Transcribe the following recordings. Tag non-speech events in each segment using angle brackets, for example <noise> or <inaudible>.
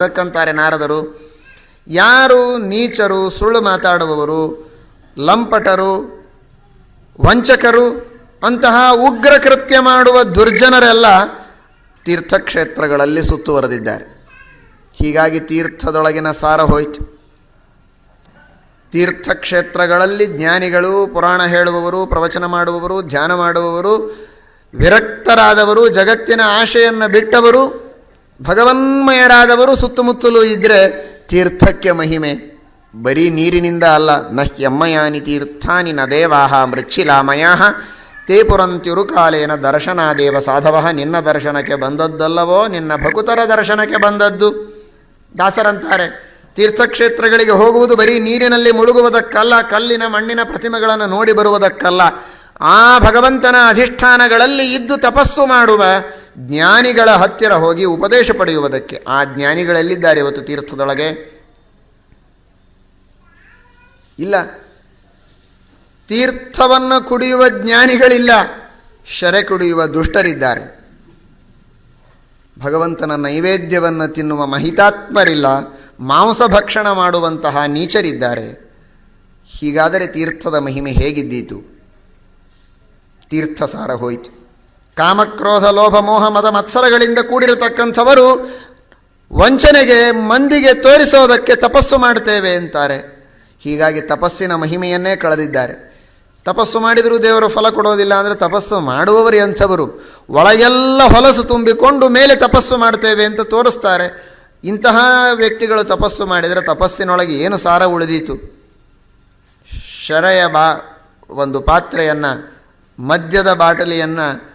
ಅದಕ್ಕಂತಾರೆ ನಾರದರು. ಯಾರು ನೀಚರು, ಸುಳ್ಳು ಮಾತಾಡುವವರು, ಲಂಪಟರು, ವಂಚಕರು, ಅಂತಹ ಉಗ್ರ ಕೃತ್ಯ ಮಾಡುವ ದುರ್ಜನರೆಲ್ಲ ತೀರ್ಥಕ್ಷೇತ್ರಗಳಲ್ಲಿ ಸುತ್ತುವರೆದಿದ್ದಾರೆ. ಹೀಗಾಗಿ ತೀರ್ಥದೊಳಗಿನ ಸಾರ ಹೋಯಿತು. ತೀರ್ಥಕ್ಷೇತ್ರಗಳಲ್ಲಿ ಜ್ಞಾನಿಗಳು, ಪುರಾಣ ಹೇಳುವವರು, ಪ್ರವಚನ ಮಾಡುವವರು, ಧ್ಯಾನ ಮಾಡುವವರು, ವಿರಕ್ತರಾದವರು, ಜಗತ್ತಿನ ಆಶೆಯನ್ನು ಬಿಟ್ಟವರು ಭಗವನ್ಮಯರಾದವರು ಸುತ್ತಮುತ್ತಲೂ ಇದ್ದರೆ ತೀರ್ಥಕ್ಕೆ ಮಹಿಮೆ. ಬರೀ ನೀರಿನಿಂದ ಅಲ್ಲ ನಹ್ಯಮ್ಮಯಾನಿ ತೀರ್ಥಾನಿ ನ ದೇವಾಹ ಮೃಕ್ಷಿಲಾಮಯ ತೇ ಪುರಂತಿರು ಕಾಲೇನ ದರ್ಶನಾದೇವ ಸಾಧವ. ನಿನ್ನ ದರ್ಶನಕ್ಕೆ ಬಂದದ್ದಲ್ಲವೋ, ನಿನ್ನ ಭಕುತರ ದರ್ಶನಕ್ಕೆ ಬಂದದ್ದು. ದಾಸರಂತಾರೆ, ತೀರ್ಥಕ್ಷೇತ್ರಗಳಿಗೆ ಹೋಗುವುದು ಬರೀ ನೀರಿನಲ್ಲಿ ಮುಳುಗುವುದಕ್ಕಲ್ಲ, ಕಲ್ಲಿನ ಮಣ್ಣಿನ ಪ್ರತಿಮೆಗಳನ್ನು ನೋಡಿ ಬರುವುದಕ್ಕಲ್ಲ. ಆ ಭಗವಂತನ ಅಧಿಷ್ಠಾನಗಳಲ್ಲಿ ಇದ್ದು ತಪಸ್ಸು ಮಾಡುವ ಜ್ಞಾನಿಗಳ ಹತ್ತಿರ ಹೋಗಿ ಉಪದೇಶ ಪಡೆಯುವುದಕ್ಕೆ. ಆ ಜ್ಞಾನಿಗಳೆಲ್ಲಿದ್ದಾರೆ ಇವತ್ತು ತೀರ್ಥದೊಳಗೆ? ಇಲ್ಲ. ತೀರ್ಥವನ್ನು ಕುಡಿಯುವ ಜ್ಞಾನಿಗಳಿಲ್ಲ. ಶರೆ ಕುಡಿಯುವ ದುಷ್ಟರಿದ್ದಾರೆ. ಭಗವಂತನ ನೈವೇದ್ಯವನ್ನು ತಿನ್ನುವ ಮಹಿತಾತ್ಮರಿಲ್ಲ. ಮಾಂಸ ಭಕ್ಷಣ ಮಾಡುವಂತಹ ನೀಚರಿದ್ದಾರೆ. ಹೀಗಾದರೆ ತೀರ್ಥದ ಮಹಿಮೆ ಹೇಗಿದ್ದೀತು? ತೀರ್ಥಸಾರ ಹೋಯಿತು. ಕಾಮಕ್ರೋಧ, ಲೋಭ, ಮೋಹ, ಮದ, ಮತ್ಸರಗಳಿಂದ ಕೂಡಿರತಕ್ಕಂಥವರು ವಂಚನೆಗೆ, ಮಂದಿಗೆ ತೋರಿಸೋದಕ್ಕೆ ತಪಸ್ಸು ಮಾಡ್ತೇವೆ ಅಂತಾರೆ. ಹೀಗಾಗಿ ತಪಸ್ಸಿನ ಮಹಿಮೆಯನ್ನೇ ಕಳೆದಿದ್ದಾರೆ. ತಪಸ್ಸು ಮಾಡಿದರೂ ದೇವರು ಫಲ ಕೊಡೋದಿಲ್ಲ ಅಂದರೆ ತಪಸ್ಸು ಮಾಡುವವರು ಎಂಥವರು ಒಳಗೆಲ್ಲ ಹೊಲಸು ತುಂಬಿಕೊಂಡು ಮೇಲೆ ತಪಸ್ಸು ಮಾಡ್ತೇವೆ ಅಂತ ತೋರಿಸ್ತಾರೆ. ಇಂತಹ ವ್ಯಕ್ತಿಗಳು ತಪಸ್ಸು ಮಾಡಿದರೆ ತಪಸ್ಸಿನೊಳಗೆ ಏನು ಸಾರ ಉಳಿದೀತು? ಶರಯ ಬಾ ಒಂದು ಪಾತ್ರೆಯನ್ನು, ಮದ್ಯದ ಬಾಟಲಿಯನ್ನು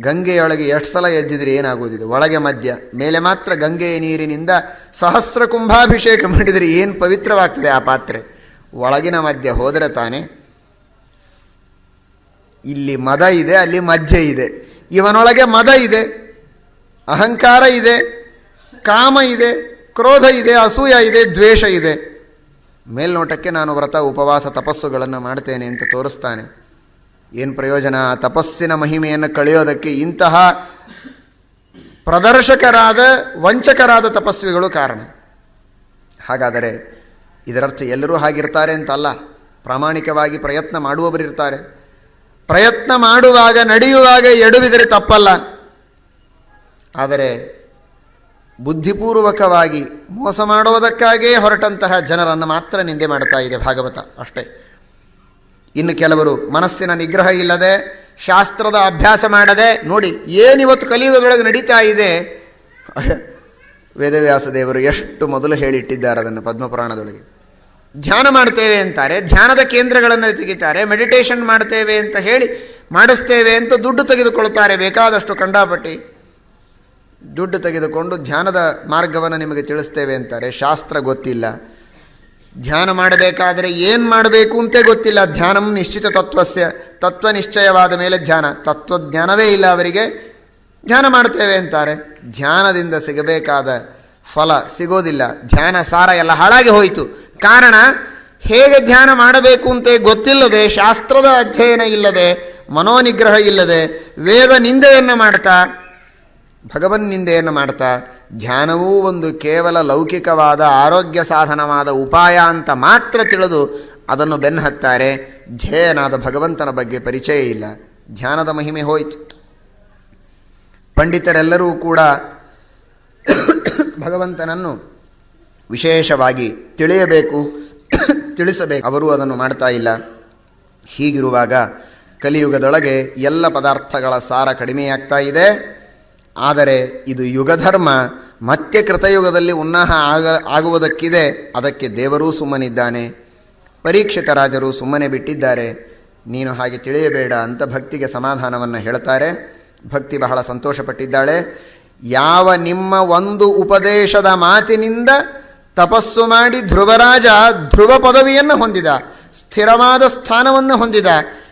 ಗಂಗೆಯೊಳಗೆ ಎಷ್ಟು ಸಲ ಎದ್ದಿದ್ರೆ ಏನಾಗೋದಿದೆ? ಒಳಗೆ ಮಧ್ಯ. ಮೇಲೆ ಮಾತ್ರ ಗಂಗೆಯ ನೀರಿನಿಂದ ಸಹಸ್ರ ಕುಂಭಾಭಿಷೇಕ ಮಾಡಿದರೆ ಏನು ಪವಿತ್ರವಾಗ್ತದೆ ಆ ಪಾತ್ರೆ? ಒಳಗಿನ ಮಧ್ಯ ಹೋದರೆ ತಾನೆ ಇಲ್ಲಿ ಮದ ಇದೆ, ಅಲ್ಲಿ ಮಧ್ಯ ಇದೆ. ಇವನೊಳಗೆ ಮದ ಇದೆ, ಅಹಂಕಾರ ಇದೆ, ಕಾಮ ಇದೆ, ಕ್ರೋಧ ಇದೆ, ಅಸೂಯ ಇದೆ, ದ್ವೇಷ ಇದೆ. ಮೇಲ್ನೋಟಕ್ಕೆ ನಾನು ವ್ರತ, ಉಪವಾಸ, ತಪಸ್ಸುಗಳನ್ನು ಮಾಡ್ತೇನೆ ಅಂತ ತೋರಿಸ್ತಾನೆ. ಏನು ಪ್ರಯೋಜನ? ತಪಸ್ಸಿನ ಮಹಿಮೆಯನ್ನು ಕಳೆಯೋದಕ್ಕೆ ಇಂತಹ ಪ್ರದರ್ಶಕರಾದ, ವಂಚಕರಾದ ತಪಸ್ವಿಗಳು ಕಾರಣ. ಹಾಗಾದರೆ ಇದರರ್ಥ ಎಲ್ಲರೂ ಹಾಗಿರ್ತಾರೆ ಅಂತಲ್ಲ? ಪ್ರಾಮಾಣಿಕವಾಗಿ ಪ್ರಯತ್ನ ಮಾಡುವವರಿರ್ತಾರೆ ಪ್ರಯತ್ನ ಮಾಡುವಾಗ, ನಡೆಯುವಾಗ ಎಡುವಿದರೆ ತಪ್ಪಲ್ಲ. ಆದರೆ ಬುದ್ಧಿಪೂರ್ವಕವಾಗಿ ಮೋಸ ಮಾಡುವುದಕ್ಕಾಗೇ ಹೊರಟಂತಹ ಜನರನ್ನು ಮಾತ್ರ ನಿಂದೆ ಮಾಡ್ತಾ ಇದೆ ಭಾಗವತ ಅಷ್ಟೇ. ಇನ್ನು ಕೆಲವರು ಮನಸ್ಸಿನ ನಿಗ್ರಹ ಇಲ್ಲದೆ ಶಾಸ್ತ್ರದ ಅಭ್ಯಾಸ ಮಾಡದೆ, ನೋಡಿ, ಏನಿವತ್ತು ಕಲಿಯುಗದೊಳಗೆ ನಡೀತಾ ಇದೆ? <laughs> ವೇದವ್ಯಾಸ ದೇವರು ಎಷ್ಟು ಮೊದಲು ಹೇಳಿಟ್ಟಿದ್ದಾರೆ ಅದನ್ನು ಪದ್ಮಪುರಾಣದೊಳಗೆ. ಧ್ಯಾನ ಮಾಡ್ತೇವೆ ಅಂತಾರೆ, ಧ್ಯಾನದ ಕೇಂದ್ರಗಳನ್ನು ತೆಗಿತಾರೆ ಮೆಡಿಟೇಷನ್ ಮಾಡ್ತೇವೆ ಅಂತ ಹೇಳಿ ಮಾಡಿಸ್ತೇವೆ ಅಂತ ದುಡ್ಡು ತೆಗೆದುಕೊಳ್ತಾರೆ, ಬೇಕಾದಷ್ಟು ಕಂಡಾಪಟ್ಟಿ. ದುಡ್ಡು ತೆಗೆದುಕೊಂಡು ಧ್ಯಾನದ ಮಾರ್ಗವನ್ನು ನಿಮಗೆ ತಿಳಿಸ್ತೇವೆ ಅಂತಾರೆ, ಶಾಸ್ತ್ರ ಗೊತ್ತಿಲ್ಲ. ಧ್ಯಾನ ಮಾಡಬೇಕಾದರೆ ಏನು ಮಾಡಬೇಕು ಅಂತ ಗೊತ್ತಿಲ್ಲ. ಧ್ಯಾನಂ ನಿಶ್ಚಿತ ತತ್ವಸ್ಯ, ತತ್ವ ನಿಶ್ಚಯವಾದ ಮೇಲೆ ಧ್ಯಾನ. ತತ್ವಜ್ಞಾನವೇ ಇಲ್ಲ ಅವರಿಗೆ. ಧ್ಯಾನ ಮಾಡ್ತೇವೆ ಅಂತಾರೆ. ಧ್ಯಾನದಿಂದ ಸಿಗಬೇಕಾದ ಫಲ ಸಿಗೋದಿಲ್ಲ. ಧ್ಯಾನ ಸಾರ ಎಲ್ಲ ಹಾಳಾಗಿ ಹೋಯಿತು. ಕಾರಣ, ಹೇಗೆ ಧ್ಯಾನ ಮಾಡಬೇಕು ಅಂತ ಗೊತ್ತಿಲ್ಲದೆ, ಶಾಸ್ತ್ರದ ಅಧ್ಯಯನ ಇಲ್ಲದೆ, ಮನೋನಿಗ್ರಹ ಇಲ್ಲದೆ, ವೇದ ನಿಂದೆಯನ್ನು ಮಾಡ್ತಾ ಭಗವನ್ ನಿಂದೆಯನ್ನು ಮಾಡ್ತಾ, ಧ್ಯಾನವೂ ಒಂದು ಕೇವಲ ಲೌಕಿಕವಾದ ಆರೋಗ್ಯ ಸಾಧನವಾದ ಉಪಾಯ ಅಂತ ಮಾತ್ರ ತಿಳಿದು ಅದನ್ನು ಬೆನ್ನಹತ್ತಾರೆ ಧ್ಯೇಯನಾದ ಭಗವಂತನ ಬಗ್ಗೆ ಪರಿಚಯ ಇಲ್ಲ. ಧ್ಯಾನದ ಮಹಿಮೆ ಹೋಯಿತು. ಪಂಡಿತರೆಲ್ಲರೂ ಕೂಡ ಭಗವಂತನನ್ನು ವಿಶೇಷವಾಗಿ ತಿಳಿಯಬೇಕು, ತಿಳಿಸಬೇಕು. ಅವರು ಅದನ್ನು ಮಾಡ್ತಾ ಇಲ್ಲ. ಹೀಗಿರುವಾಗ ಕಲಿಯುಗದೊಳಗೆ ಎಲ್ಲ ಪದಾರ್ಥಗಳ ಸಾರ ಕಡಿಮೆಯಾಗ್ತಾ ಇದೆ. ಆದರೆ ಇದು ಯುಗಧರ್ಮ. ಮತ್ತೆ ಕೃತಯುಗದಲ್ಲಿ ಉನ್ನಾಹ ಆಗ, ಆಗುವುದಕ್ಕಿದೆ. ಅದಕ್ಕೆ ದೇವರೂ ಸುಮ್ಮನಿದ್ದಾನೆ. ಪರೀಕ್ಷಿತ ರಾಜರು ಸುಮ್ಮನೆ ಬಿಟ್ಟಿದ್ದಾರೆ. ನೀನು ಹಾಗೆ ತಿಳಿಯಬೇಡ ಅಂತ ಭಕ್ತಿಗೆ ಸಮಾಧಾನವನ್ನು ಹೇಳ್ತಾರೆ. ಭಕ್ತಿ ಬಹಳ ಸಂತೋಷಪಟ್ಟಿದ್ದಾಳೆ. ಯಾವ ನಿಮ್ಮ ಒಂದು ಉಪದೇಶದ ಮಾತಿನಿಂದ ತಪಸ್ಸು ಮಾಡಿ ಧ್ರುವರಾಜ ಧ್ರುವ ಪದವಿಯನ್ನು ಹೊಂದಿದ, ಸ್ಥಿರವಾದ ಸ್ಥಾನವನ್ನು ಹೊಂದಿದ,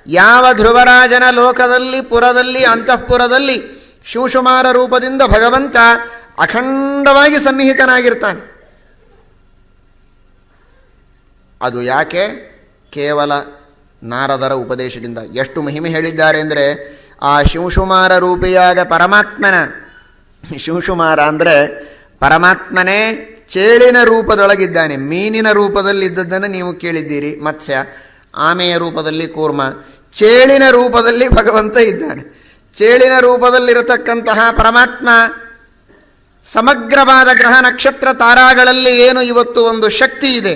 ಯಾವ ಧ್ರುವರಾಜನ ಲೋಕದಲ್ಲಿ, ಪುರದಲ್ಲಿ, ಅಂತಃಪುರದಲ್ಲಿ ಶಿವಶುಮಾರ ರೂಪದಿಂದ ಭಗವಂತ ಅಖಂಡವಾಗಿ ಸನ್ನಿಹಿತನಾಗಿರ್ತಾನೆ. ಅದು ಯಾಕೆ? ಕೇವಲ ನಾರದರ ಉಪದೇಶದಿಂದ. ಎಷ್ಟು ಮಹಿಮೆ ಹೇಳಿದ್ದಾರೆ ಅಂದರೆ, ಆ ಶಿವಶುಮಾರ ರೂಪಿಯಾದ ಪರಮಾತ್ಮನ, ಶಿವಶುಮಾರ ಅಂದರೆ ಪರಮಾತ್ಮನೇ ಚೇಳಿನ ರೂಪದೊಳಗಿದ್ದಾನೆ. ಮೀನಿನ ರೂಪದಲ್ಲಿದ್ದದ್ದನ್ನು ನೀವು ಕೇಳಿದ್ದೀರಿ, ಮತ್ಸ್ಯ. ಆಮೆಯ ರೂಪದಲ್ಲಿ ಕೂರ್ಮ. ಚೇಳಿನ ರೂಪದಲ್ಲಿ ಭಗವಂತ ಇದ್ದಾನೆ. ಚೇಳಿನ ರೂಪದಲ್ಲಿರತಕ್ಕಂತಹ ಪರಮಾತ್ಮ ಸಮಗ್ರವಾದ ಗ್ರಹ ನಕ್ಷತ್ರ ತಾರಾಗಳಲ್ಲಿ ಏನು ಇವತ್ತು ಒಂದು ಶಕ್ತಿ ಇದೆ?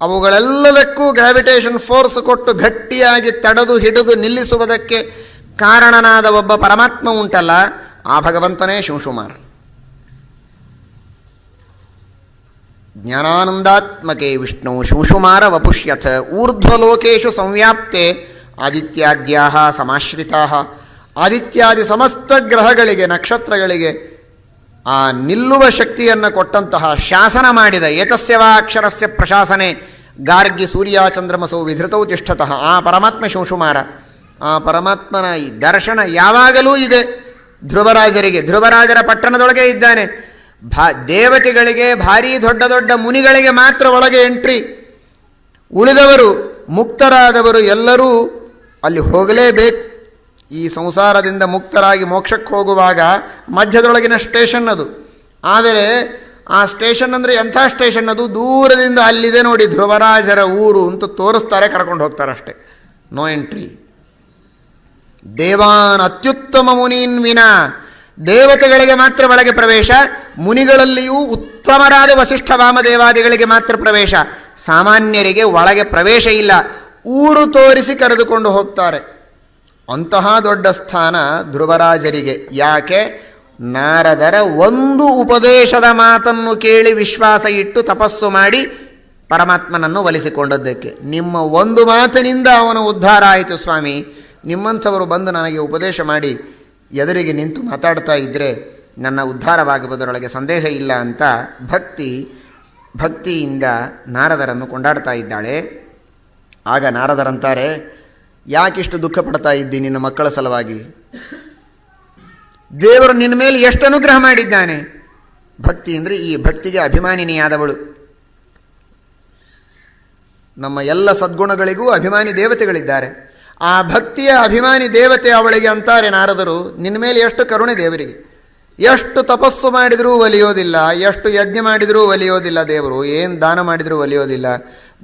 ಅವುಗಳೆಲ್ಲದಕ್ಕೂ ಗ್ರಾವಿಟೇಷನ್ ಫೋರ್ಸ್ ಕೊಟ್ಟು ಗಟ್ಟಿಯಾಗಿ ತಡೆದು ಹಿಡಿದು ನಿಲ್ಲಿಸುವುದಕ್ಕೆ ಕಾರಣನಾದ ಒಬ್ಬ ಪರಮಾತ್ಮ ಉಂಟಲ್ಲ, ಆ ಭಗವಂತನೇ ಶಿವಶುಮಾರ ಜ್ಞಾನಾನಂದಾತ್ಮಕೆ ವಿಷ್ಣು ಶಿವಶುಮಾರ ವಪುಷ್ಯಥ, ಊರ್ಧ್ವಲೋಕೇಶು ಸಂವ್ಯಾಪ್ತೆ ಆದಿತ್ಯಾದ್ಯಾ ಸಮಾಶ್ರಿತಾ ಆದಿತ್ಯಾದಿ ಸಮಸ್ತ ಗ್ರಹಗಳಿಗೆ, ನಕ್ಷತ್ರಗಳಿಗೆ ಆ ನಿಲ್ಲುವ ಶಕ್ತಿಯನ್ನು ಕೊಟ್ಟಂತಹ ಶಾಸನ ಮಾಡಿದ ಏತಸ್ಯವಾ ಅಕ್ಷರಸ್ಯ ಪ್ರಶಾಸನೆ ಗಾರ್ಗಿ ಸೂರ್ಯ ಚಂದ್ರಮಸೌ ವಿಧೃತೌ ತಿಷ್ಠತಃ. ಆ ಪರಮಾತ್ಮ ಶಿವಶುಮಾರ ಆ ಪರಮಾತ್ಮನ ಈ ದರ್ಶನ ಯಾವಾಗಲೂ ಇದೆ. ಧ್ರುವರಾಜರಿಗೆ, ಧ್ರುವರಾಜರ ಪಟ್ಟಣದೊಳಗೆ ಇದ್ದಾನೆ. ಭಾ, ದೇವತೆಗಳಿಗೆ, ಭಾರೀ ದೊಡ್ಡ ದೊಡ್ಡ ಮುನಿಗಳಿಗೆ ಮಾತ್ರ ಒಳಗೆ ಎಂಟ್ರಿ. ಉಳಿದವರು ಮುಕ್ತರಾದವರು ಎಲ್ಲರೂ ಅಲ್ಲಿ ಹೋಗಲೇಬೇಕು. ಈ ಸಂಸಾರದಿಂದ ಮುಕ್ತರಾಗಿ ಮೋಕ್ಷಕ್ಕೆ ಹೋಗುವಾಗ ಮಧ್ಯದೊಳಗಿನ ಸ್ಟೇಷನ್ ಅದು. ಆದರೆ ಆ ಸ್ಟೇಷನ್ ಅಂದರೆ ಎಂಥ ಸ್ಟೇಷನ್ ಅದು? ದೂರದಿಂದ ಅಲ್ಲಿದೆ ನೋಡಿ ಧ್ರುವರಾಜರ ಊರು ಅಂತ ತೋರಿಸ್ತಾರೆ, ಕರ್ಕೊಂಡು ಹೋಗ್ತಾರೆ ಅಷ್ಟೇ. ನೋ ಎಂಟ್ರಿ ದೇವಾನ್ ಅತ್ಯುತ್ತಮ ಮುನೀನ್ ವಿನ ದೇವತೆಗಳಿಗೆ ಮಾತ್ರ ಒಳಗೆ ಪ್ರವೇಶ, ಮುನಿಗಳಲ್ಲಿಯೂ ಉತ್ತಮರಾದ ವಸಿಷ್ಠ ವಾಮದೇವಾದಿಗಳಿಗೆ ಮಾತ್ರ ಪ್ರವೇಶ. ಸಾಮಾನ್ಯರಿಗೆ ಒಳಗೆ ಪ್ರವೇಶ ಇಲ್ಲ. ಊರು ತೋರಿಸಿ ಕರೆದುಕೊಂಡು ಹೋಗ್ತಾರೆ. ಅಂತಹ ದೊಡ್ಡ ಸ್ಥಾನ ಧ್ರುವರಾಜರಿಗೆ. ಯಾಕೆ? ನಾರದರ ಒಂದು ಉಪದೇಶದ ಮಾತನ್ನು ಕೇಳಿ ವಿಶ್ವಾಸ ಇಟ್ಟು ತಪಸ್ಸು ಮಾಡಿ ಪರಮಾತ್ಮನನ್ನು ಒಲಿಸಿಕೊಂಡದ್ದಕ್ಕೆ. ನಿಮ್ಮ ಒಂದು ಮಾತಿನಿಂದ ಅವನು ಉದ್ಧಾರ ಆಯಿತು ಸ್ವಾಮಿ. ನಿಮ್ಮಂಥವರು ಬಂದು ನನಗೆ ಉಪದೇಶ ಮಾಡಿ ಎದುರಿಗೆ ನಿಂತು ಮಾತಾಡ್ತಾ ಇದ್ದರೆ ನನ್ನ ಉದ್ಧಾರವಾಗುವುದರೊಳಗೆ ಸಂದೇಹ ಇಲ್ಲ ಅಂತ ಭಕ್ತಿ, ಭಕ್ತಿಯಿಂದ ನಾರದರನ್ನು ಕೊಂಡಾಡ್ತಾ ಇದ್ದಾಳೆ. ಆಗ ನಾರದರಂತಾರೆ ಯಾಕಿಷ್ಟು ದುಃಖ ಪಡ್ತಾ ಇದ್ದಿ ನಿನ್ನ ಮಕ್ಕಳ ಸಲುವಾಗಿ? ದೇವರು ನಿನ್ನ ಮೇಲೆ ಎಷ್ಟು ಅನುಗ್ರಹ ಮಾಡಿದ್ದಾನೆ? ಭಕ್ತಿ ಅಂದರೆ ಈ ಭಕ್ತಿಗೆ ಅಭಿಮಾನಿನಿಯಾದವಳು. ನಮ್ಮ ಎಲ್ಲ ಸದ್ಗುಣಗಳಿಗೂ ಅಭಿಮಾನಿ ದೇವತೆಗಳಿದ್ದಾರೆ. ಆ ಭಕ್ತಿಯ ಅಭಿಮಾನಿ ದೇವತೆ ಅವಳಿಗೆ ಅಂತಾರೆ ನಾರದರು, ನಿನ್ನ ಮೇಲೆ ಎಷ್ಟು ಕರುಣೆ ದೇವರಿಗೆ. ಎಷ್ಟು ತಪಸ್ಸು ಮಾಡಿದರೂ ಒಲಿಯೋದಿಲ್ಲ, ಎಷ್ಟು ಯಜ್ಞ ಮಾಡಿದರೂ ಒಲಿಯೋದಿಲ್ಲ ದೇವರು, ಏನು ದಾನ ಮಾಡಿದರೂ ಒಲಿಯೋದಿಲ್ಲ.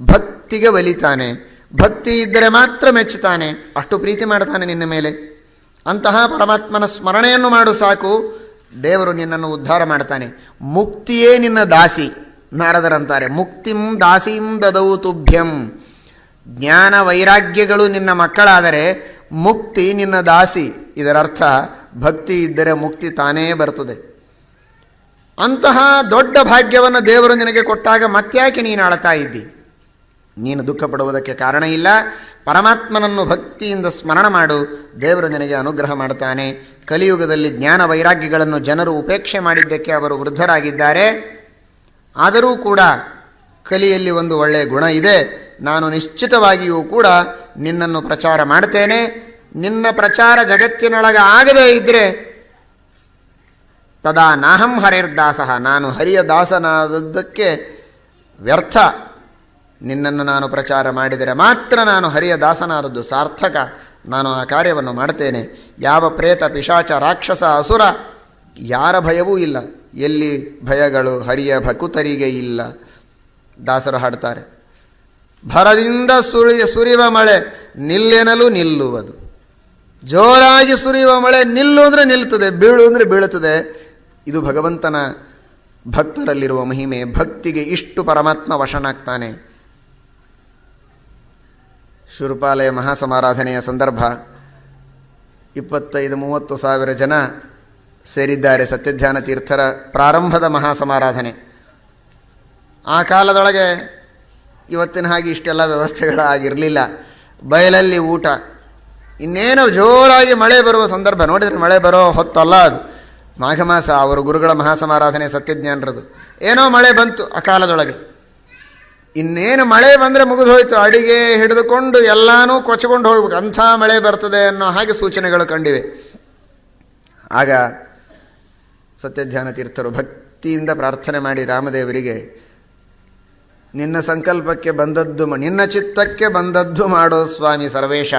ಭಕ್ತಿಗೆ ಒಲಿತಾನೆ. ಭಕ್ತಿ ಇದ್ದರೆ ಮಾತ್ರ ಮೆಚ್ಚುತ್ತಾನೆ. ಅಷ್ಟು ಪ್ರೀತಿ ಮಾಡ್ತಾನೆ ನಿನ್ನ ಮೇಲೆ. ಅಂತಹ ಪರಮಾತ್ಮನ ಸ್ಮರಣೆಯನ್ನು ಮಾಡು ಸಾಕು. ದೇವರು ನಿನ್ನನ್ನು ಉದ್ಧಾರ ಮಾಡ್ತಾನೆ. ಮುಕ್ತಿಯೇ ನಿನ್ನ ದಾಸಿ. ನಾರದರಂತಾರೆ, ಮುಕ್ತಿಂ ದಾಸಿಂ ದದೌ ತುಭ್ಯಂ. ಜ್ಞಾನ ವೈರಾಗ್ಯಗಳು ನಿನ್ನ ಮಕ್ಕಳಾದರೆ ಮುಕ್ತಿ ನಿನ್ನ ದಾಸಿ. ಇದರರ್ಥ, ಭಕ್ತಿ ಇದ್ದರೆ ಮುಕ್ತಿ ತಾನೇ ಬರ್ತದೆ ಅಂತಹ ದೊಡ್ಡ ಭಾಗ್ಯವನ್ನು ದೇವರು ನಿನಗೆ ಕೊಟ್ಟಾಗ ಮತ್ಯಾಕೆ ನೀನು ಅಳತಾ ಇದ್ದಿ? ನೀನು ದುಃಖ ಪಡುವುದಕ್ಕೆ ಕಾರಣ ಇಲ್ಲ. ಪರಮಾತ್ಮನನ್ನು ಭಕ್ತಿಯಿಂದ ಸ್ಮರಣ ಮಾಡು. ದೇವರು ನಿನಗೆ ಅನುಗ್ರಹ ಮಾಡುತ್ತಾನೆ. ಕಲಿಯುಗದಲ್ಲಿ ಜ್ಞಾನ ವೈರಾಗ್ಯಗಳನ್ನು ಜನರು ಉಪೇಕ್ಷೆ ಮಾಡಿದ್ದಕ್ಕೆ ಅವರು ವೃದ್ಧರಾಗಿದ್ದಾರೆ. ಆದರೂ ಕೂಡ ಕಲಿಯಲ್ಲಿ ಒಂದು ಒಳ್ಳೆಯ ಗುಣ ಇದೆ. ನಾನು ನಿಶ್ಚಿತವಾಗಿಯೂ ಕೂಡ ನಿನ್ನನ್ನು ಪ್ರಚಾರ ಮಾಡ್ತೇನೆ ನಿನ್ನ ಪ್ರಚಾರ ಜಗತ್ತಿನೊಳಗೆ ಆಗದೇ ಇದ್ದರೆ ತದಾ ನಾಹಂ ಹರೇರ್ದಾಸಃ. ನಾನು ಹರಿಯ ದಾಸನಾದದ್ದಕ್ಕೆ ವ್ಯರ್ಥ. ನಿನ್ನನ್ನು ನಾನು ಪ್ರಚಾರ ಮಾಡಿದರೆ ಮಾತ್ರ ನಾನು ಹರಿಯ ದಾಸನಾದದ್ದು ಸಾರ್ಥಕ. ನಾನು ಆ ಕಾರ್ಯವನ್ನು ಮಾಡ್ತೇನೆ. ಯಾವ ಪ್ರೇತ, ಪಿಶಾಚ, ರಾಕ್ಷಸ, ಅಸುರ, ಯಾರ ಭಯವೂ ಇಲ್ಲ. ಎಲ್ಲಿ ಭಯಗಳು ಹರಿಯ ಭಕುತರಿಗೆ ಇಲ್ಲ. ದಾಸರು ಹಾಡ್ತಾರೆ ಭರದಿಂದ ಸುಳಿ, ಸುರಿವ ಮಳೆ ನಿಲ್ಲೆನಲು ನಿಲ್ಲುವುದು. ಜೋರಾಗಿ ಸುರಿಯುವ ಮಳೆ ನಿಲ್ಲು ಅಂದರೆ ನಿಲ್ತದೆ ಬೀಳು ಅಂದರೆ ಬೀಳುತ್ತದೆ. ಇದು ಭಗವಂತನ ಭಕ್ತರಲ್ಲಿರುವ ಮಹಿಮೆ. ಭಕ್ತಿಗೆ ಇಷ್ಟು ಪರಮಾತ್ಮ ವಶನಾಗ್ತಾನೆ. ಶೂರ್ಪಾಲಯ ಮಹಾಸಮಾರಾಧನೆಯ ಸಂದರ್ಭ ಇಪ್ಪತ್ತೈದು ಮೂವತ್ತು ಸಾವಿರ ಜನ ಸೇರಿದ್ದಾರೆ ಸತ್ಯಧ್ಯಾನ ತೀರ್ಥರ ಪ್ರಾರಂಭದ ಮಹಾಸಮಾರಾಧನೆ. ಆ ಕಾಲದೊಳಗೆ ಇವತ್ತಿನ ಹಾಗೆ ಇಷ್ಟೆಲ್ಲ ವ್ಯವಸ್ಥೆಗಳಾಗಿರಲಿಲ್ಲ ಬಯಲಲ್ಲಿ ಊಟ. ಇನ್ನೇನು ಜೋರಾಗಿ ಮಳೆ ಬರುವ ಸಂದರ್ಭ. ನೋಡಿದರೆ ಮಳೆ ಬರೋ ಹೊತ್ತಲ್ಲ ಅದು. ಮಾಘ ಮಾಸ, ಅವರು ಗುರುಗಳ ಮಹಾಸಮಾರಾಧನೆ ಸತ್ಯಜ್ಞಾನರದು. ಏನೋ ಮಳೆ ಬಂತು ಆ ಕಾಲದೊಳಗೆ. ಇನ್ನೇನು ಮಳೆ ಬಂದರೆ ಮುಗಿದು ಹೋಯಿತು ಅಡಿಗೆ ಹಿಡಿದುಕೊಂಡು ಎಲ್ಲಾನು ಕೊಚ್ಕೊಂಡು ಹೋಗ್ಬೇಕು, ಅಂಥ ಮಳೆ ಬರ್ತದೆ ಅನ್ನೋ ಹಾಗೆ ಸೂಚನೆಗಳು ಕಂಡಿವೆ. ಆಗ ಸತ್ಯಧ್ಯಾನ ತೀರ್ಥರು ಭಕ್ತಿಯಿಂದ ಪ್ರಾರ್ಥನೆ ಮಾಡಿ ರಾಮದೇವರಿಗೆ, ನಿನ್ನ ಸಂಕಲ್ಪಕ್ಕೆ ಬಂದದ್ದು ನಿನ್ನ ಚಿತ್ತಕ್ಕೆ ಬಂದದ್ದು ಮಾಡೋ ಸ್ವಾಮಿ ಸರ್ವೇಶ.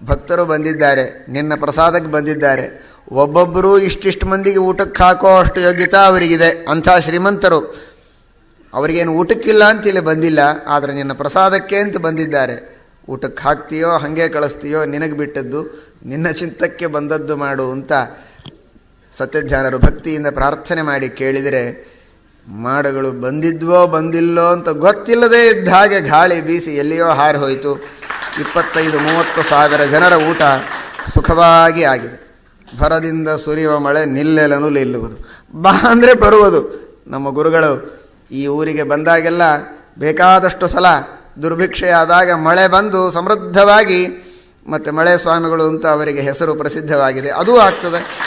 ಭಕ್ತರು ಬಂದಿದ್ದಾರೆ, ನಿನ್ನ ಪ್ರಸಾದಕ್ಕೆ ಬಂದಿದ್ದಾರೆ. ಒಬ್ಬೊಬ್ಬರು ಇಷ್ಟಿಷ್ಟು ಮಂದಿಗೆ ಊಟಕ್ಕೆ ಹಾಕೋ ಅಷ್ಟು ಯೋಗ್ಯತಾ ಅವರಿಗಿದೆ, ಅಂಥ ಶ್ರೀಮಂತರು. ಅವರಿಗೇನು ಊಟಕ್ಕಿಲ್ಲ ಅಂತ ಇಲ್ಲಿ ಬಂದಿಲ್ಲ, ಆದರೆ ನಿನ್ನ ಪ್ರಸಾದಕ್ಕೆ ಅಂತ ಬಂದಿದ್ದಾರೆ. ಊಟಕ್ಕೆ ಹಾಕ್ತೀಯೋ, ಹಾಗೆ ಕಳಿಸ್ತೀಯೋ, ನಿನಗೆ ಬಿಟ್ಟದ್ದು, ನಿನ್ನ ಚಿಂತಕ್ಕೆ ಬಂದದ್ದು ಮಾಡು ಅಂತ ಸತ್ಯಜ್ಞಾನರು ಭಕ್ತಿಯಿಂದ ಪ್ರಾರ್ಥನೆ ಮಾಡಿ ಕೇಳಿದರೆ, ಮಾಡಗಳು ಬಂದಿದ್ವೋ, ಬಂದಿಲ್ಲೋ ಅಂತ ಗೊತ್ತಿಲ್ಲದೇ ಇದ್ದ ಹಾಗೆ ಗಾಳಿ ಬೀಸಿ ಎಲ್ಲಿಯೋ ಹಾರಿ ಹೋಯಿತು. ಇಪ್ಪತ್ತೈದು, ಮೂವತ್ತು ಸಾವಿರ ಜನರ ಊಟ ಸುಖವಾಗಿ ಆಗಿದೆ. ಭರದಿಂದ ಸುರಿಯುವ ಮಳೆ ನಿಲ್ಲೆಲನು ನಿಲ್ಲುವುದು. ಬಾ ಅಂದರೆ ಬರುವುದು. ನಮ್ಮ ಗುರುಗಳು ಈ ಊರಿಗೆ ಬಂದಾಗೆಲ್ಲ ಬೇಕಾದಷ್ಟು ಸಲ ದುರ್ಭಿಕ್ಷೆಯಾದಾಗ ಮಳೆ ಬಂದು ಸಮೃದ್ಧವಾಗಿ ಮತ್ತು ಮಳೆ ಸ್ವಾಮಿಗಳು ಅಂತ ಅವರಿಗೆ ಹೆಸರು ಪ್ರಸಿದ್ಧವಾಗಿದೆ. ಅದೂ ಆಗ್ತದೆ.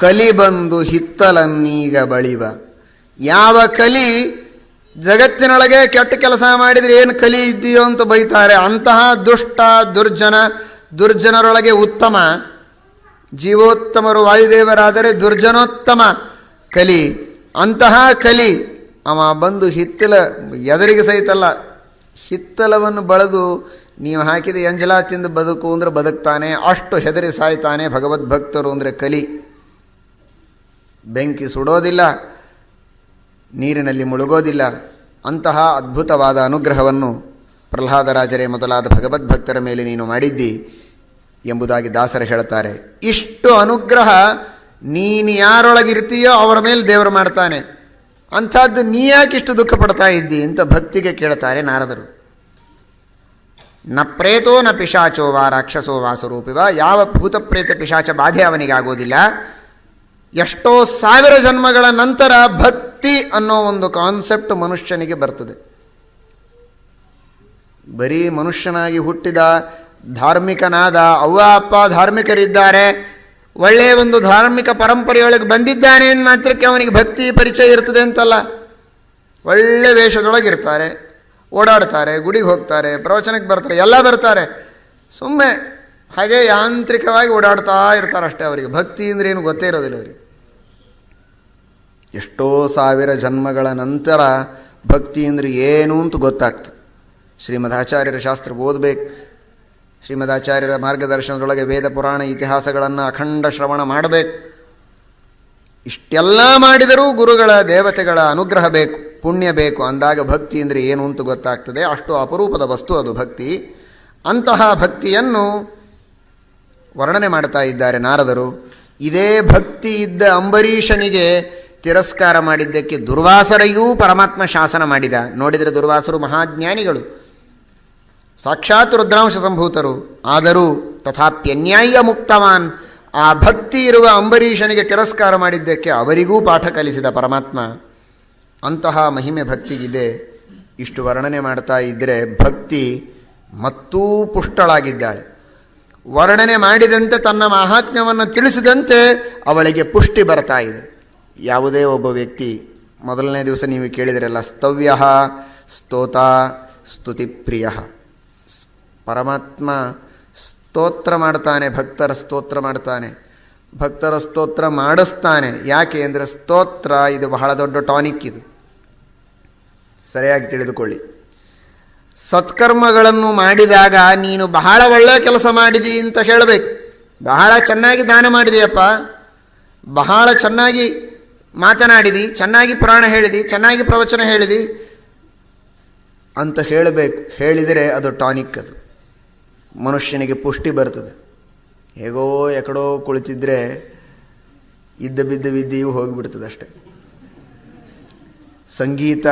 ಕಲಿ ಬಂದು ಹಿತ್ತಲನ್ನೀಗ ಬಳಿವ. ಯಾವ ಕಲಿ ಜಗತ್ತಿನೊಳಗೆ ಕೆಟ್ಟ ಕೆಲಸ ಮಾಡಿದರೆ ಏನು ಕಲಿ ಇದೆಯೋ ಅಂತ ಬೈತಾರೆ. ಅಂತಹ ದುಷ್ಟ, ದುರ್ಜನ, ದುರ್ಜನರೊಳಗೆ ಉತ್ತಮ, ಜೀವೋತ್ತಮರು ವಾಯುದೇವರಾದರೆ ದುರ್ಜನೋತ್ತಮ ಕಲಿ ಅಂತಹ ಕಲಿ ಅವ ಬಂದು ಹಿತ್ತಲ ಎದರಿಗೆ ಸಹಿತಲ್ಲ, ಹಿತ್ತಲವನ್ನು ಬಳದು ನೀವು ಹಾಕಿದ ಎಂಜಲ ತಿಂದು ಬದುಕು ಅಂದರೆ ಬದುಕ್ತಾನೆ, ಅಷ್ಟು ಹೆದರಿ ಸಾಯ್ತಾನೆ ಭಗವದ್ಭಕ್ತರು ಅಂದರೆ ಕಲಿ. ಬೆಂಕಿ ಸುಡೋದಿಲ್ಲ, ನೀರಿನಲ್ಲಿ ಮುಳುಗೋದಿಲ್ಲ. ಅಂತಹ ಅದ್ಭುತವಾದ ಅನುಗ್ರಹವನ್ನು ಪ್ರಹ್ಲಾದರಾಜರೇ ಮೊದಲಾದ ಭಗವದ್ಭಕ್ತರ ಮೇಲೆ ನೀನು ಮಾಡಿದ್ದಿ ಎಂಬುದಾಗಿ ದಾಸರ ಹೇಳ್ತಾರೆ ಇಷ್ಟು ಅನುಗ್ರಹ ನೀನು ಯಾರೊಳಗಿರ್ತೀಯೋ ಅವರ ಮೇಲೆ ದೇವರು ಮಾಡ್ತಾನೆ. ಅಂಥದ್ದು ನೀ ಯಾಕೆ ಇಷ್ಟು ದುಃಖ ಪಡ್ತಾ ಇದ್ದಿ ಅಂತ ಭಕ್ತಿಗೆ ಕೇಳ್ತಾರೆ ನಾರದರು. ನ ಪ್ರೇತೋ ನ ಪಿಶಾಚೋ ವಾ ರಾಕ್ಷಸೋ ಯಾವ ಭೂತ ಪ್ರೇತ ಪಿಶಾಚ ಬಾಧೆ ಅವನಿಗಾಗೋದಿಲ್ಲ. ಎಷ್ಟೋ ಸಾವಿರ ಜನ್ಮಗಳ ನಂತರ ಭಕ್ತಿ ಅನ್ನೋ ಒಂದು ಕಾನ್ಸೆಪ್ಟ್ ಮನುಷ್ಯನಿಗೆ ಬರ್ತದೆ. ಬರೀ ಮನುಷ್ಯನಾಗಿ ಹುಟ್ಟಿದ ಧಾರ್ಮಿಕನಾದ ಅವ್ವ, ಅಪ್ಪ ಧಾರ್ಮಿಕರಿದ್ದಾರೆ. ಒಳ್ಳೆಯ ಒಂದು ಧಾರ್ಮಿಕ ಪರಂಪರೆಯೊಳಗೆ ಬಂದಿದ್ದಾನೆ ಅಂದ ಮಾತ್ರಕ್ಕೆ ಅವನಿಗೆ ಭಕ್ತಿ ಪರಿಚಯ ಇರ್ತದೆ ಅಂತಲ್ಲ. ಒಳ್ಳೆ ವೇಷದೊಳಗಿರ್ತಾರೆ, ಓಡಾಡ್ತಾರೆ, ಗುಡಿಗೆ ಹೋಗ್ತಾರೆ, ಪ್ರವಚನಕ್ಕೆ ಬರ್ತಾರೆ, ಎಲ್ಲ ಬರ್ತಾರೆ. ಸುಮ್ಮನೆ ಹಾಗೆ ಯಾಂತ್ರಿಕವಾಗಿ ಓಡಾಡ್ತಾ ಇರ್ತಾರೆ ಅಷ್ಟೇ ಅವರಿಗೆ. ಭಕ್ತಿ ಅಂದ್ರೆ ಏನು ಗೊತ್ತೇ ಇರೋದಿಲ್ಲ ಅವರಿಗೆ. ಎಷ್ಟೋ ಸಾವಿರ ಜನ್ಮಗಳ ನಂತರ ಭಕ್ತಿ ಅಂದ್ರೆ ಏನು ಅಂತ ಗೊತ್ತಾಗ್ತದೆ. ಶ್ರೀಮದ್ ಆಚಾರ್ಯರ ಶಾಸ್ತ್ರ ಓದಬೇಕು. ಶ್ರೀಮದ್ ಆಚಾರ್ಯರ ಮಾರ್ಗದರ್ಶನದೊಳಗೆ ವೇದ ಪುರಾಣ ಇತಿಹಾಸಗಳನ್ನು ಅಖಂಡ ಶ್ರವಣ ಮಾಡಬೇಕು. ಇಷ್ಟೆಲ್ಲ ಮಾಡಿದರೂ ಗುರುಗಳ ದೇವತೆಗಳ ಅನುಗ್ರಹ ಬೇಕು, ಪುಣ್ಯ ಬೇಕು. ಅಂದಾಗ ಭಕ್ತಿ ಅಂದರೆ ಏನು ಅಂತ ಗೊತ್ತಾಗ್ತದೆ. ಅಷ್ಟು ಅಪರೂಪದ ವಸ್ತು ಅದು ಭಕ್ತಿ. ಅಂತಹ ಭಕ್ತಿಯನ್ನು ವರ್ಣನೆ ಮಾಡ್ತಾ ಇದ್ದಾರೆ ನಾರದರು. ಇದೇ ಭಕ್ತಿ ಇದ್ದ ಅಂಬರೀಷನಿಗೆ ತಿರಸ್ಕಾರ ಮಾಡಿದ್ದಕ್ಕೆ ದುರ್ವಾಸರೆಯೂ ಪರಮಾತ್ಮ ಶಾಸನ ಮಾಡಿದ. ನೋಡಿದರೆ ದುರ್ವಾಸರು ಮಹಾಜ್ಞಾನಿಗಳು. ಸಾಕ್ಷಾತ್ ರುದ್ರಾಂಶ ಸಂಭೂತರು. ಆದರೂ ತಥಾಪ್ಯನ್ಯಾಯ ಮುಕ್ತವಾನ್ ಆ ಭಕ್ತಿ ಇರುವ ಅಂಬರೀಷನಿಗೆ ತಿರಸ್ಕಾರ ಮಾಡಿದ್ದಕ್ಕೆ ಅವರಿಗೂ ಪಾಠ ಕಲಿಸಿದ ಪರಮಾತ್ಮ. ಅಂತಹ ಮಹಿಮೆ ಭಕ್ತಿಗಿದೆ. ಇಷ್ಟು ವರ್ಣನೆ ಮಾಡ್ತಾ ಇದ್ದರೆ ಭಕ್ತಿ ಮತ್ತೂ ಪುಷ್ಟಳಾಗಿದ್ದಾಳೆ. ವರ್ಣನೆ ಮಾಡಿದಂತೆ ತನ್ನ ಮಹಾತ್ಮ್ಯವನ್ನು ತಿಳಿಸಿದಂತೆ ಅವಳಿಗೆ ಪುಷ್ಟಿ ಬರ್ತಾ ಇದೆ. ಯಾವುದೇ ಒಬ್ಬ ವ್ಯಕ್ತಿ, ಮೊದಲನೇ ದಿವಸ ನೀವು ಕೇಳಿದಿರಲ್ಲ, ಸ್ತವ್ಯ ಸ್ತೋತ ಸ್ತುತಿಪ್ರಿಯ. ಪರಮಾತ್ಮ ಸ್ತೋತ್ರ ಮಾಡ್ತಾನೆ, ಭಕ್ತರ ಸ್ತೋತ್ರ ಮಾಡ್ತಾನೆ. ಭಕ್ತರ ಸ್ತೋತ್ರ ಮಾಡಿಸ್ತಾನೆ. ಯಾಕೆ ಅಂದರೆ ಸ್ತೋತ್ರ, ಇದು ಬಹಳ ದೊಡ್ಡ ಟಾನಿಕ್ ಇದು. ಸರಿಯಾಗಿ ತಿಳಿದುಕೊಳ್ಳಿ. ಸತ್ಕರ್ಮಗಳನ್ನು ಮಾಡಿದಾಗ ನೀನು ಬಹಳ ಒಳ್ಳೆಯ ಕೆಲಸ ಮಾಡಿದಿ ಅಂತ ಹೇಳಬೇಕು. ಬಹಳ ಚೆನ್ನಾಗಿ ದಾನ ಮಾಡಿದೆಯಪ್ಪ. ಬಹಳ ಚೆನ್ನಾಗಿ ಮಾತನಾಡಿದಿ, ಚೆನ್ನಾಗಿ ಪುರಾಣ ಹೇಳಿದಿ, ಚೆನ್ನಾಗಿ ಪ್ರವಚನ ಹೇಳಿದಿ ಅಂತ ಹೇಳಬೇಕು. ಹೇಳಿದರೆ ಅದು ಟಾನಿಕ್ ಅದು. ಮನುಷ್ಯನಿಗೆ ಪುಷ್ಟಿ ಬರ್ತದೆ. ಹೇಗೋ ಎಕಡೋ ಕುಳಿತಿದ್ರೆ ಇದ್ದ ಬಿದ್ದ ವಿದ್ಯೆಯೂ ಹೋಗಿಬಿಡ್ತದೆ ಅಷ್ಟೆ. ಸಂಗೀತ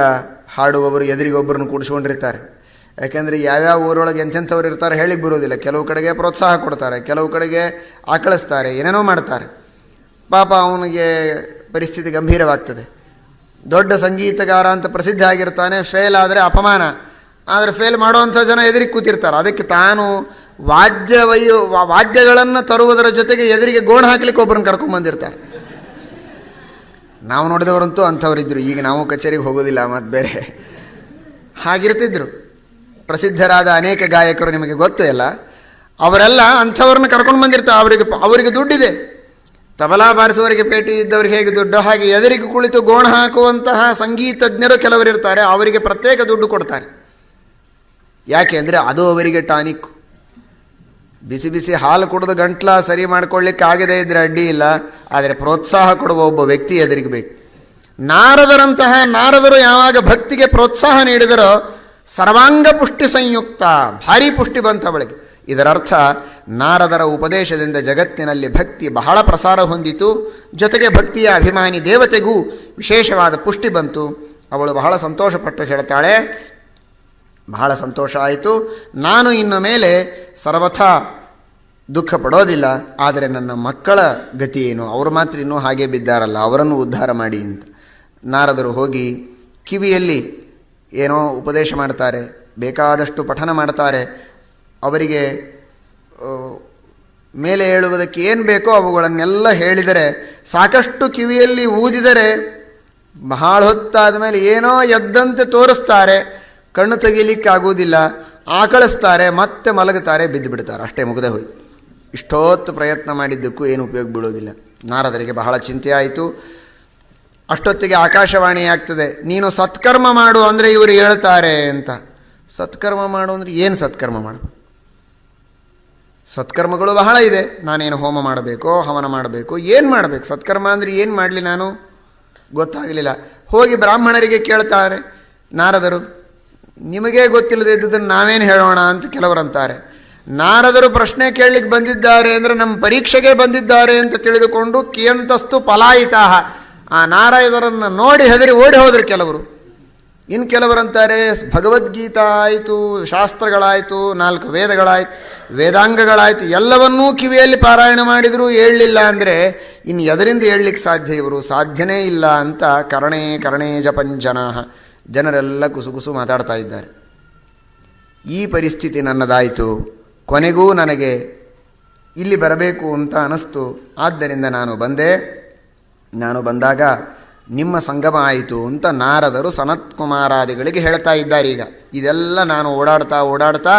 ಹಾಡುವವರು ಎದುರಿಗೊಬ್ಬರನ್ನು ಕೂಡಿಸ್ಕೊಂಡಿರ್ತಾರೆ. ಯಾಕೆಂದರೆ ಯಾವ್ಯಾವ ಊರೊಳಗೆ ಎಂಥೆಂಥವ್ರು ಇರ್ತಾರೆ ಹೇಳಿ ಬರೋದಿಲ್ಲ. ಕೆಲವು ಕಡೆಗೆ ಪ್ರೋತ್ಸಾಹ ಕೊಡ್ತಾರೆ, ಕೆಲವು ಕಡೆಗೆ ಆಕಳಿಸ್ತಾರೆ, ಏನೇನೋ ಮಾಡ್ತಾರೆ. ಪಾಪ ಅವನಿಗೆ ಪರಿಸ್ಥಿತಿ ಗಂಭೀರವಾಗ್ತದೆ. ದೊಡ್ಡ ಸಂಗೀತಗಾರ ಅಂತ ಪ್ರಸಿದ್ಧ ಆಗಿರ್ತಾನೆ, ಫೇಲ್ ಆದರೆ ಅಪಮಾನ. ಆದರೆ ಫೇಲ್ ಮಾಡುವಂಥ ಜನ ಎದುರಿಗೆ ಕೂತಿರ್ತಾರೆ. ಅದಕ್ಕೆ ತಾನು ವಾದ್ಯ ವೈಯು ವಾದ್ಯಗಳನ್ನು ತರುವುದರ ಜೊತೆಗೆ ಎದುರಿಗೆ ಗೋಣ ಹಾಕ್ಲಿಕ್ಕೆ ಒಬ್ಬರನ್ನ ಕರ್ಕೊಂಬಂದಿರ್ತಾರೆ ನಾವು ನೋಡಿದವರಂತೂ ಅಂಥವರಿದ್ದರು ಈಗ ನಾವು ಕಚೇರಿಗೆ ಹೋಗೋದಿಲ್ಲ ಮತ್ತು ಬೇರೆ. ಹಾಗಿರ್ತಿದ್ರು. ಪ್ರಸಿದ್ಧರಾದ ಅನೇಕ ಗಾಯಕರು ನಿಮಗೆ ಗೊತ್ತೇ ಇಲ್ಲ ಅವರೆಲ್ಲ ಅಂಥವ್ರನ್ನ ಕರ್ಕೊಂಡು ಬಂದಿರ್ತಾರೆ. ಅವರಿಗೆ ಅವರಿಗೆ ದುಡ್ಡಿದೆ. ತಬಲಾ ಬಾರಿಸುವವರಿಗೆ ಪೇಟಿ ಇದ್ದವರಿಗೆ ಹೇಗೆ ದುಡ್ಡು ಹಾಗೆ ಎದುರಿಗೆ ಕುಳಿತು ಗೋಣ ಹಾಕುವಂತಹ ಸಂಗೀತಜ್ಞರು ಕೆಲವರಿರ್ತಾರೆ. ಅವರಿಗೆ ಪ್ರತ್ಯೇಕ ದುಡ್ಡು ಕೊಡ್ತಾರೆ. ಯಾಕೆ ಅಂದರೆ ಅದು ಅವರಿಗೆ ಟಾನಿಕ್. ಬಿಸಿ ಬಿಸಿ ಹಾಲು ಕುಡಿದು ಗಂಟ್ಲ ಸರಿ ಮಾಡ್ಕೊಳ್ಳಿಕ್ಕೆ ಆಗದೇ ಇದ್ರೆ ಅಡ್ಡಿ ಇಲ್ಲ, ಆದರೆ ಪ್ರೋತ್ಸಾಹ ಕೊಡುವ ಒಬ್ಬ ವ್ಯಕ್ತಿ ಎದುರಿಗೆ ಬೇಕು. ನಾರದರಂತಹ ನಾರದರು ಯಾವಾಗ ಭಕ್ತಿಗೆ ಪ್ರೋತ್ಸಾಹ ನೀಡಿದರೋ, ಸರ್ವಾಂಗ ಪುಷ್ಟಿ ಸಂಯುಕ್ತ, ಭಾರಿ ಪುಷ್ಟಿ ಬಂತ ಅವಳಿಗೆ. ಇದರರ್ಥ, ನಾರದರ ಉಪದೇಶದಿಂದ ಜಗತ್ತಿನಲ್ಲಿ ಭಕ್ತಿ ಬಹಳ ಪ್ರಸಾರ ಹೊಂದಿತು, ಜೊತೆಗೆ ಭಕ್ತಿಯ ಅಭಿಮಾನಿ ದೇವತೆಗೂ ವಿಶೇಷವಾದ ಪುಷ್ಟಿ ಬಂತು. ಅವಳು ಬಹಳ ಸಂತೋಷಪಟ್ಟು ಹೇಳ್ತಾಳೆ ಬಹಳ ಸಂತೋಷ ಆಯಿತು. ನಾನು ಇನ್ನು ಮೇಲೆ ಸರ್ವಥಾ ದುಃಖ ಪಡೋದಿಲ್ಲ ಆದರೆ ನನ್ನ ಮಕ್ಕಳ ಗತಿ ಏನು? ಅವರು ಮಾತ್ರ ಇನ್ನೂ ಹಾಗೆ ಬಿದ್ದಾರಲ್ಲ, ಅವರನ್ನು ಉದ್ಧಾರ ಮಾಡಿ ಅಂತ. ನಾರದರು ಹೋಗಿ ಕಿವಿಯಲ್ಲಿ ಏನೋ ಉಪದೇಶ ಮಾಡ್ತಾರೆ, ಬೇಕಾದಷ್ಟು ಪಠನ ಮಾಡ್ತಾರೆ. ಅವರಿಗೆ ಮೇಲೆ ಹೇಳುವುದಕ್ಕೆ ಏನು ಬೇಕೋ ಅವುಗಳನ್ನೆಲ್ಲ ಹೇಳಿದರೆ, ಸಾಕಷ್ಟು ಕಿವಿಯಲ್ಲಿ ಊದಿದರೆ ಬಹಳ ಹೊತ್ತಾದ ಮೇಲೆ ಏನೋ ಎದ್ದಂತೆ ತೋರಿಸ್ತಾರೆ. ಕಣ್ಣು ಆಗೋದಿಲ್ಲ ಆಕಳಿಸ್ತಾರೆ, ಮತ್ತೆ ಮಲಗುತ್ತಾರೆ ಬಿದ್ದು ಬಿಡ್ತಾರೆ ಅಷ್ಟೇ ಮುಗದೆ ಹೋಯ್ತು. ಇಷ್ಟೊತ್ತು ಪ್ರಯತ್ನ ಮಾಡಿದ್ದಕ್ಕೂ ಏನು ಉಪಯೋಗ ಬೀಳೋದಿಲ್ಲ. ನಾರದರಿಗೆ ಬಹಳ ಚಿಂತೆ ಆಯಿತು ಅಷ್ಟೊತ್ತಿಗೆ ಆಕಾಶವಾಣಿ ಆಗ್ತದೆ, ನೀನು ಸತ್ಕರ್ಮ ಮಾಡು ಅಂದರೆ ಇವರು ಹೇಳ್ತಾರೆ ಅಂತ. ಸತ್ಕರ್ಮ ಮಾಡು ಅಂದರೆ ಏನು ಸತ್ಕರ್ಮ ಮಾಡು? ಸತ್ಕರ್ಮಗಳು ಬಹಳ ಇದೆ. ನಾನೇನು ಹೋಮ ಮಾಡಬೇಕೋ, ಹವನ ಮಾಡಬೇಕು, ಏನು ಮಾಡಬೇಕು? ಸತ್ಕರ್ಮ ಅಂದರೆ ಏನು ಮಾಡಲಿ ನಾನು? ಗೊತ್ತಾಗಲಿಲ್ಲ. ಹೋಗಿ ಬ್ರಾಹ್ಮಣರಿಗೆ ಕೇಳ್ತಾರೆ, ನಾರದರು ನಿಮಗೇ ಗೊತ್ತಿಲ್ಲದೆ ಇದ್ದದನ್ನು ನಾವೇನು ಹೇಳೋಣ ಅಂತ ಕೆಲವರು ಅಂತಾರೆ. ನಾರದರು ಪ್ರಶ್ನೆ ಕೇಳಲಿಕ್ಕೆ ಬಂದಿದ್ದಾರೆ ಅಂದರೆ ನಮ್ಮ ಪರೀಕ್ಷೆಗೆ ಬಂದಿದ್ದಾರೆ ಅಂತ ತಿಳಿದುಕೊಂಡು ಕಿಯಂತಸ್ತು ಪಲಾಯಿತಾ ಆ ನಾರಾಯಣರನ್ನು ನೋಡಿ ಹೆದರಿ ಓಡಿ ಹೋದರು ಕೆಲವರು. ಇನ್ನು ಕೆಲವರಂತಾರೆ ಭಗವದ್ಗೀತಾ ಆಯಿತು, ಶಾಸ್ತ್ರಗಳಾಯಿತು, ನಾಲ್ಕು ವೇದಗಳಾಯಿತು, ವೇದಾಂಗಗಳಾಯಿತು, ಎಲ್ಲವನ್ನೂ ಕಿವಿಯಲ್ಲಿ ಪಾರಾಯಣ ಮಾಡಿದರೂ ಹೇಳಲಿಲ್ಲ ಅಂದರೆ ಇನ್ನು ಎದರಿಂದ ಹೇಳಲಿಕ್ಕೆ ಸಾಧ್ಯ ಇವರು? ಸಾಧ್ಯನೇ ಇಲ್ಲ ಅಂತ ಕರ್ಣೇ ಕರ್ಣೇ ಜಪಂಜನಾಹ ಜನರೆಲ್ಲ ಕುಸುಕುಸು ಮಾತಾಡ್ತಾ ಇದ್ದಾರೆ. ಈ ಪರಿಸ್ಥಿತಿ ನನ್ನದಾಯಿತು. ಕೊನೆಗೂ ನನಗೆ ಇಲ್ಲಿ ಬರಬೇಕು ಅಂತ ಅನಿಸ್ತು. ಆದ್ದರಿಂದ ನಾನು ಬಂದೆ. ನಾನು ಬಂದಾಗ ನಿಮ್ಮ ಸಂಗಮ ಆಯಿತು ಅಂತ ನಾರದರು ಸನತ್ ಕುಮಾರಾದಿಗಳಿಗೆ ಹೇಳ್ತಾ ಇದ್ದಾರೆ ಈಗ. ಇದೆಲ್ಲ ನಾನು ಓಡಾಡ್ತಾ ಓಡಾಡ್ತಾ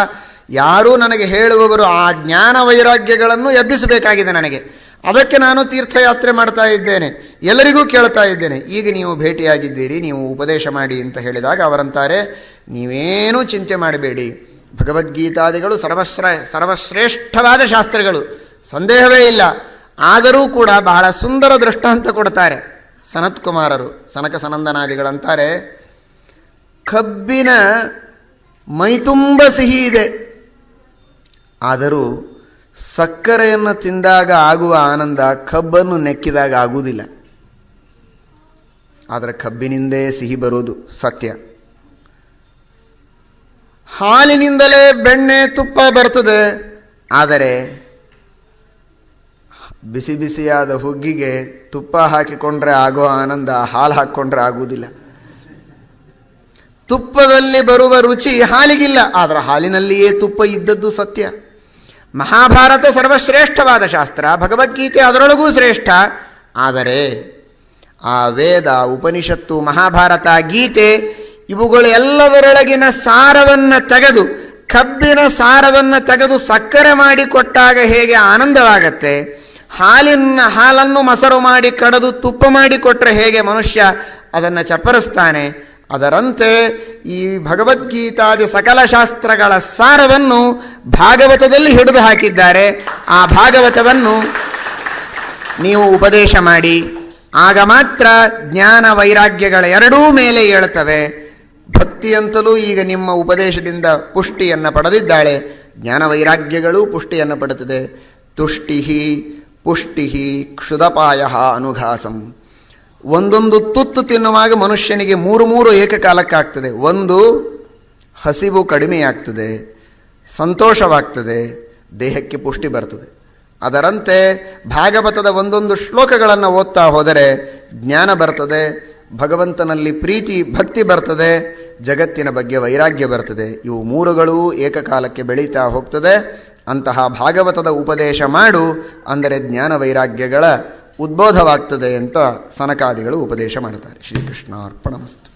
ಯಾರೂ ನನಗೆ ಹೇಳುವವರು ಆ ಜ್ಞಾನ ವೈರಾಗ್ಯಗಳನ್ನು ಎಬ್ಬಿಸಬೇಕಾಗಿದೆ ನನಗೆ. ಅದಕ್ಕೆ ನಾನು ತೀರ್ಥಯಾತ್ರೆ ಮಾಡ್ತಾ ಇದ್ದೇನೆ. ಎಲ್ಲರಿಗೂ ಕೇಳ್ತಾ ಇದ್ದೇನೆ. ಈಗ ನೀವು ಭೇಟಿಯಾಗಿದ್ದೀರಿ, ನೀವು ಉಪದೇಶ ಮಾಡಿ ಅಂತ ಹೇಳಿದಾಗ ಅವರಂತಾರೆ, ನೀವೇನೂ ಚಿಂತೆ ಮಾಡಬೇಡಿ. ಭಗವದ್ಗೀತಾದಿಗಳು ಸರ್ವಶ್ರ, ಸರ್ವಶ್ರೇಷ್ಠವಾದ ಶಾಸ್ತ್ರಗಳು. ಸಂದೇಹವೇ ಇಲ್ಲ. ಆದರೂ ಕೂಡ ಬಹಳ ಸುಂದರ ದೃಷ್ಟಾಂತ ಕೊಡ್ತಾರೆ ಸನತ್ ಕುಮಾರರು ಸನಕ ಸನಂದನಾದಿಗಳಂತಾರೆ. ಕಬ್ಬಿನ ಮೈತುಂಬ ಸಿಹಿ ಇದೆ. ಆದರೂ ಸಕ್ಕರೆಯನ್ನು ತಿಂದಾಗ ಆಗುವ ಆನಂದ ಕಬ್ಬನ್ನು ನೆಕ್ಕಿದಾಗ ಆಗುವುದಿಲ್ಲ. ಆದರೆ ಕಬ್ಬಿನಿಂದೇ ಸಿಹಿ ಬರೋದು ಸತ್ಯ. ಹಾಲಿನಿಂದಲೇ ಬೆಣ್ಣೆ ತುಪ್ಪ ಬರ್ತದೆ, ಆದರೆ ಬಿಸಿ ಬಿಸಿಯಾದ ಹುಗ್ಗಿಗೆ ತುಪ್ಪ ಹಾಕಿಕೊಂಡ್ರೆ ಆಗೋ ಆನಂದ ಹಾಲು ಹಾಕ್ಕೊಂಡ್ರೆ ಆಗುವುದಿಲ್ಲ. ತುಪ್ಪದಲ್ಲಿ ಬರುವ ರುಚಿ ಹಾಲಿಗಿಲ್ಲ, ಆದರೆ ಹಾಲಿನಲ್ಲಿಯೇ ತುಪ್ಪ ಇದ್ದದ್ದು ಸತ್ಯ. ಮಹಾಭಾರತ ಸರ್ವಶ್ರೇಷ್ಠವಾದ ಶಾಸ್ತ್ರ, ಭಗವದ್ಗೀತೆ ಅದರೊಳಗೂ ಶ್ರೇಷ್ಠ. ಆದರೆ ಆ ವೇದ, ಉಪನಿಷತ್ತು, ಮಹಾಭಾರತ, ಗೀತೆ ಇವುಗಳು ಎಲ್ಲದರೊಳಗಿನ ಸಾರವನ್ನು ತೆಗೆದು, ಕಬ್ಬಿನ ಸಾರವನ್ನು ತೆಗೆದು ಸಕ್ಕರೆ ಮಾಡಿ ಕೊಟ್ಟಾಗ ಹೇಗೆ ಆನಂದವಾಗತ್ತೆ? ಹಾಲಿನ ಹಾಲನ್ನು ಮೊಸರು ಮಾಡಿ ಕಡದು ತುಪ್ಪ ಮಾಡಿ ಕೊಟ್ಟರೆ ಹೇಗೆ ಮನುಷ್ಯ ಅದನ್ನು ಚಪ್ಪರಿಸ್ತಾನೆ? ಅದರಂತೆ ಈ ಭಗವದ್ಗೀತಾದಿ ಸಕಲ ಶಾಸ್ತ್ರಗಳ ಸಾರವನ್ನು ಭಾಗವತದಲ್ಲಿ ಹಿಡಿದು ಹಾಕಿದ್ದಾರೆ. ಆ ಭಾಗವತವನ್ನು ನೀವು ಉಪದೇಶ ಮಾಡಿ. ಆಗ ಮಾತ್ರ ಜ್ಞಾನ ವೈರಾಗ್ಯಗಳ ಎರಡೂ ಮೇಲೆ ಏಳುತ್ತವೆ. ಭಕ್ತಿಯಂತಲೂ ಈಗ ನಿಮ್ಮ ಉಪದೇಶದಿಂದ ಪುಷ್ಟಿಯನ್ನು ಪಡೆದಿದ್ದಾಳೆ. ಜ್ಞಾನ ವೈರಾಗ್ಯಗಳೂ ಪುಷ್ಟಿಯನ್ನು ಪಡುತ್ತದೆ. ತುಷ್ಟಿ ಪುಷ್ಟಿ ಕ್ಷುದಪಾಯ ಅನುಘಾಸಂ. ಒಂದೊಂದು ತುತ್ತು ತಿನ್ನುವಾಗ ಮನುಷ್ಯನಿಗೆ ಮೂರು ಮೂರು ಏಕಕಾಲಕ್ಕಾಗ್ತದೆ. ಒಂದು ಹಸಿವು ಕಡಿಮೆಯಾಗ್ತದೆ, ಸಂತೋಷವಾಗ್ತದೆ, ದೇಹಕ್ಕೆ ಪುಷ್ಟಿ ಬರ್ತದೆ. ಅದರಂತೆ ಭಾಗವತದ ಒಂದೊಂದು ಶ್ಲೋಕಗಳನ್ನು ಓದ್ತಾ ಹೋದರೆ ಜ್ಞಾನ ಬರ್ತದೆ, ಭಗವಂತನಲ್ಲಿ ಪ್ರೀತಿ, ಭಕ್ತಿ ಬರ್ತದೆ, ಜಗತ್ತಿನ ಬಗ್ಗೆ ವೈರಾಗ್ಯ ಬರ್ತದೆ. ಇವು ಮೂರುಗಳೂ ಏಕಕಾಲಕ್ಕೆ ಬೆಳೀತಾ ಹೋಗ್ತದೆ. ಅಂತಹ ಭಾಗವತದ ಉಪದೇಶ ಮಾಡು, ಅಂದರೆ ಜ್ಞಾನ ವೈರಾಗ್ಯಗಳ ಉದ್ಬೋಧವಾಗ್ತದೆ ಅಂತ ಸನಕಾದಿಗಳು ಉಪದೇಶ ಮಾಡುತ್ತಾರೆ ಶ್ರೀಕೃಷ್ಣ ಅರ್ಪಣಮಸ್ತು